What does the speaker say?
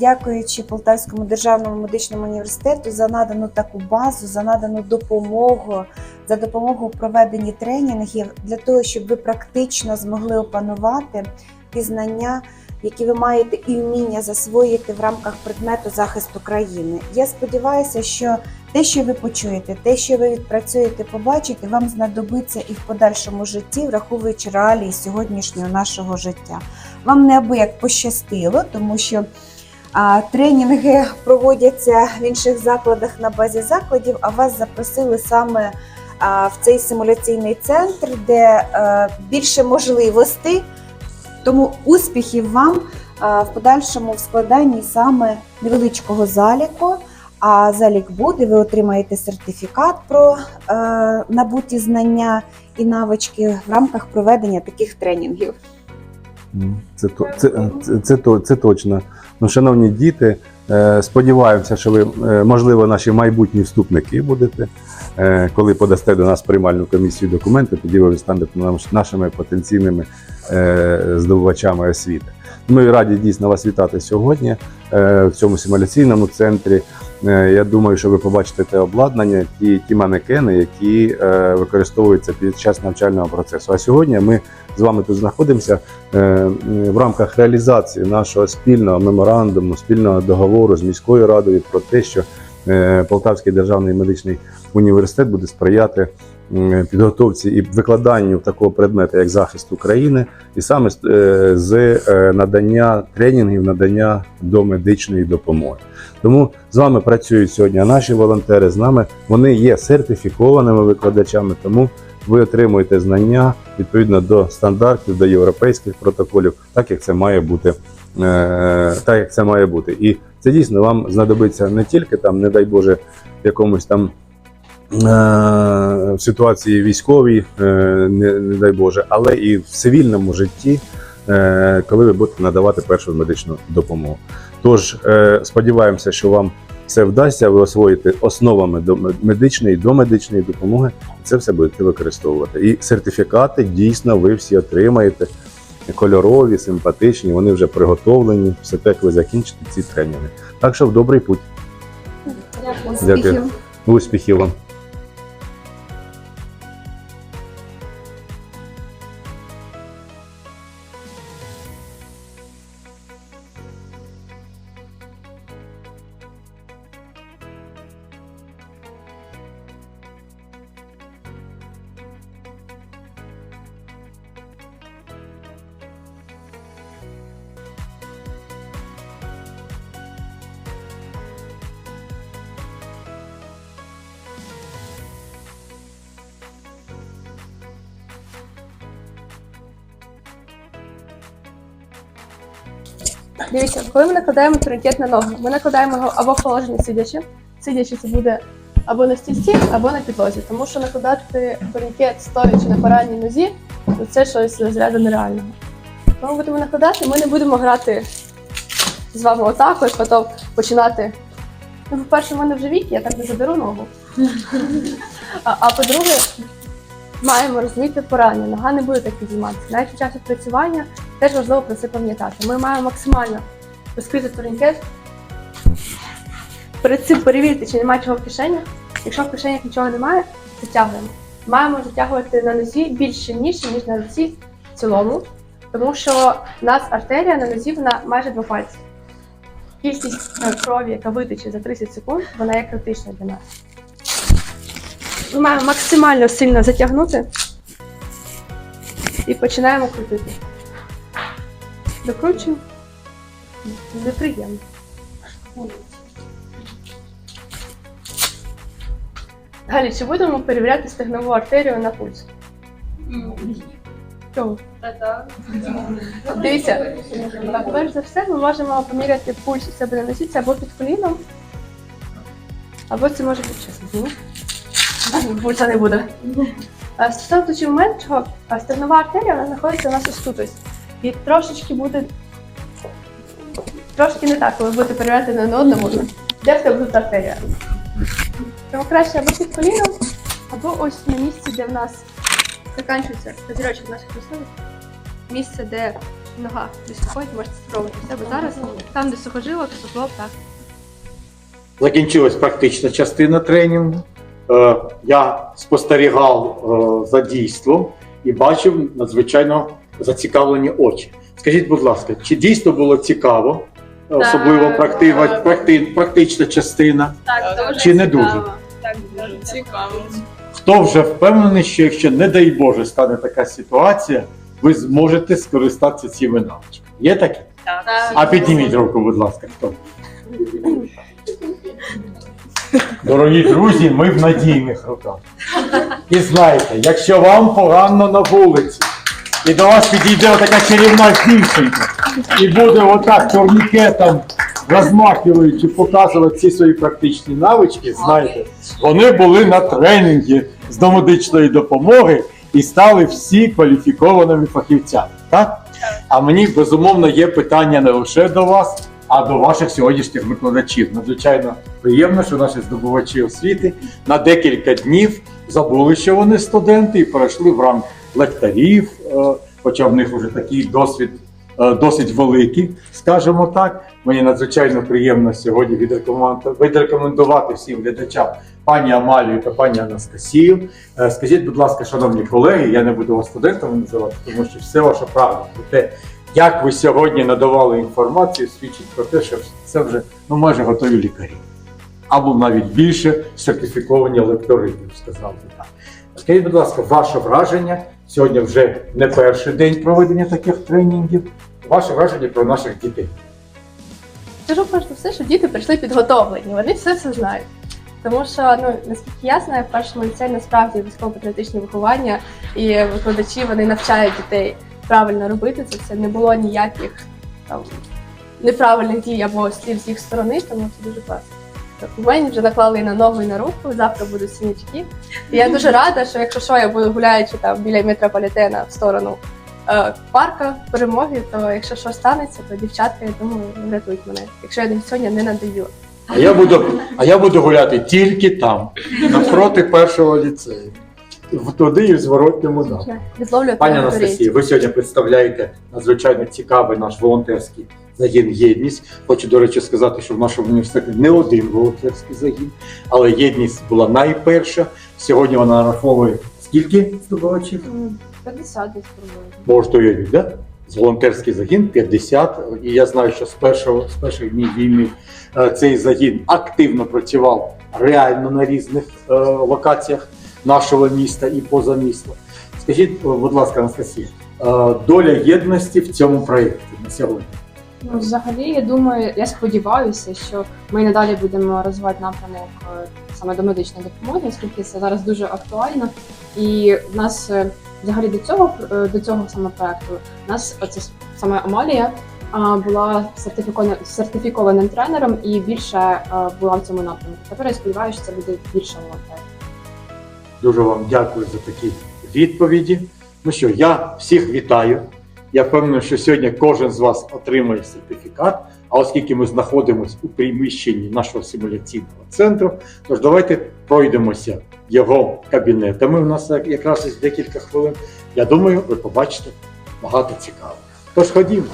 Дякуючи Полтавському державному медичному університету за надану таку базу, за надану допомогу, за допомогу в проведенні тренінгів для того, щоб ви практично змогли опанувати ті знання, які ви маєте і вміння засвоїти в рамках предмету захисту країни. Я сподіваюся, що те, що ви почуєте, те, що ви відпрацюєте, побачите, вам знадобиться і в подальшому житті, враховуючи реалії сьогоднішнього нашого життя. Вам неабияк пощастило, тому що тренінги проводяться в інших закладах на базі закладів, а вас запросили саме в цей симуляційний центр, де е, більше можливостей. Тому успіхів вам в подальшому в складанні саме невеличкого заліку. А залік буде, ви отримаєте сертифікат про е, набуті знання і навички в рамках проведення таких тренінгів. Ну, Це, це, це, це, це точно. Ну, шановні діти, е, сподіваємося, що ви, е, можливо, наші майбутні вступники будете. Е, Коли подасте до нас приймальну комісію документи, тоді ви станете нашими потенційними е, здобувачами освіти. Ми раді дійсно вас вітати сьогодні е, в цьому симуляційному центрі. Е, Я думаю, що ви побачите те обладнання, ті, ті манекени, які е, використовуються під час навчального процесу. А сьогодні ми з вами тут знаходимося в рамках реалізації нашого спільного меморандуму, спільного договору з міською радою про те, що Полтавський державний медичний університет буде сприяти підготовці і викладанню такого предмета, як захист України, і саме з- е, е, надання тренінгів, надання домедичної допомоги. Тому з вами працюють сьогодні наші волонтери. З нами вони є сертифікованими викладачами, тому ви отримуєте знання відповідно до стандартів, до європейських протоколів, так як це має бути. е, Так як це має бути, і це дійсно вам знадобиться не тільки там, не дай Боже, якомусь там е, в ситуації військовій, е, не, не дай Боже, але і в цивільному житті, е, коли ви будете надавати першу медичну допомогу. Тож е, сподіваємося, що вам це вдасться, ви освоїте основами медичної, домедичної допомоги. Це все будете використовувати. І сертифікати дійсно ви всі отримаєте. Кольорові, симпатичні, вони вже приготовлені. Все те, як ви закінчите ці тренінги. Так що в добрий путь. Дякую. Успіхів вам. Дивіться, коли ми накладаємо турнікет на ногу, ми накладаємо його або в положенні сидячи. Сидячи це буде або на стільці, або на підлозі. Тому що накладати турнікет стоячи на поранній нозі, то це щось з розряду нереального. Коли ми будемо накладати, ми не будемо грати з вами отак, ось потім починати. Ну, по-перше, в мене вже вік, я так не задеру ногу. А, а по-друге, маємо розуміти поранення. Нога не буде так підійматися. Навіть під час відпрацювання теж важливо про це пам'ятати. Ми маємо максимально розкрити турнікет. Перед цим перевірити, чи немає чого в кишенях. Якщо в кишенях нічого немає, затягуємо. Маємо затягувати на нозі більш щільніше, ніж на руці в цілому, тому що в нас артерія на нозі вона майже два пальці. Кількість е, крові, яка витече за 30 секунд, вона є критична для нас. Ми маємо максимально сильно затягнути і починаємо крутити. Докручуємо. Неприємно. Далі, чи будемо перевіряти стегнову артерію на пульс? Чому? Дивіться, перш за все, ми можемо поміряти пульс у себе на носі, це або під коліном, або це може бути чесно. Пульса не буде. Стосовно точки меншого, а стегнова артерія вона знаходиться у нас ось тут ось. І трошечки буде трошки не так, коли будете перевіряти на одному. Де в тебе тут артерія? Тому краще або під коліном, або ось на місці, де в нас закінчується козірочок наших розсудок. Місце, де нога дислокоїд, можете спробувати в себе зараз. Там, де сухожилок, суглоб, так. Закінчилась практична частина тренінгу. Е, Я спостерігав е, за дійством і бачив надзвичайно зацікавлені очі. Скажіть, будь ласка, чи дійсно було цікаво, особливо практи- практи- практична частина? Так, дуже Чи не цікаво. дуже? Так, дуже цікаво. Хто вже впевнений, що якщо, не дай Боже, стане така ситуація, ви зможете скористатися цими навичками? Є таке? Так. А підніміть руку, будь ласка, хто? Дорогі друзі, ми в надійних руках. І знаєте, якщо вам погано на вулиці, і до вас підійде така чарівна дівчинка, і буде отак турнікетом розмахуючи, показувати всі свої практичні навички, знаєте, вони були на тренінгі з домедичної допомоги і стали всі кваліфікованими фахівцями. Так? А мені безумовно є питання не лише до вас, а до ваших сьогоднішніх викладачів. Надзвичайно приємно, що наші здобувачі освіти на декілька днів забули, що вони студенти, і перейшли в ранг лекторів, е, хоча в них вже такий досвід е, досить великий, скажімо так. Мені надзвичайно приємно сьогодні відрекомендувати, всім глядачам пані Амалію та пані Анастасію. Е, Скажіть, будь ласка, шановні колеги, я не буду вас студентами називати, тому що все ваше право про те, як ви сьогодні надавали інформацію, свідчить про те, що це вже ну, майже готові лікарі. Або навіть більше сертифіковані лектори, сказав би так. Скажіть, будь ласка, ваше враження сьогодні вже не перший день проведення таких тренінгів. Ваше враження про наших дітей. Скажу за все, що діти прийшли підготовлені, вони все все знають. Тому що, ну наскільки я знаю, в першому ліцеї насправді військово-патріотичне виховання і викладачі вони навчають дітей правильно робити це. Це не було ніяких там неправильних дій або слів з їх сторони, тому це дуже класно. У мене вже наклали і на ногу, і на руку. Завтра будуть синячки. І я дуже рада, що якщо що, я буду гуляючи там біля метрополітена в сторону е, парка перемоги, то якщо що станеться, то дівчатка, я думаю, врятують мене. Якщо я сьогодні не надаю. А я буду, а я буду гуляти тільки там, навпроти першого ліцею. В туди і в зворотньому напрямку. Пані на. Анастасія, ви сьогодні представляєте надзвичайно цікавий наш волонтерський загін єдність. Хочу, до речі, сказати, що в нашому університеті не один волонтерський загін, але єдність була найперша. Сьогодні вона нараховує скільки здобувачів? 50 десь. Можете уявити, да? З волонтерський загін 50. І я знаю, що з першого з перших днів війни е, цей загін активно працював реально на різних е, локаціях нашого міста і поза містом. Скажіть, будь ласка, Анастасія, е, доля єдності в цьому проєкті на сьогодні. Ну, взагалі, я думаю, я сподіваюся, що ми надалі будемо розвивати напрямок е, саме до медичної допомоги, оскільки це зараз дуже актуально. І в нас е, взагалі до цього е, до цього саме проекту у нас це саме Амалія була сертифікована сертифікованим тренером і більше була в цьому напрямку. Тепер я сподіваюся, що це буде більше волонтерів. Дуже вам дякую за такі відповіді. Ну що, я всіх вітаю. Я впевнений, що сьогодні кожен з вас отримає сертифікат. А оскільки ми знаходимося у приміщенні нашого симуляційного центру, тож давайте пройдемося його кабінетами. У нас якраз декілька хвилин. Я думаю, ви побачите багато цікавого. Тож ходімо.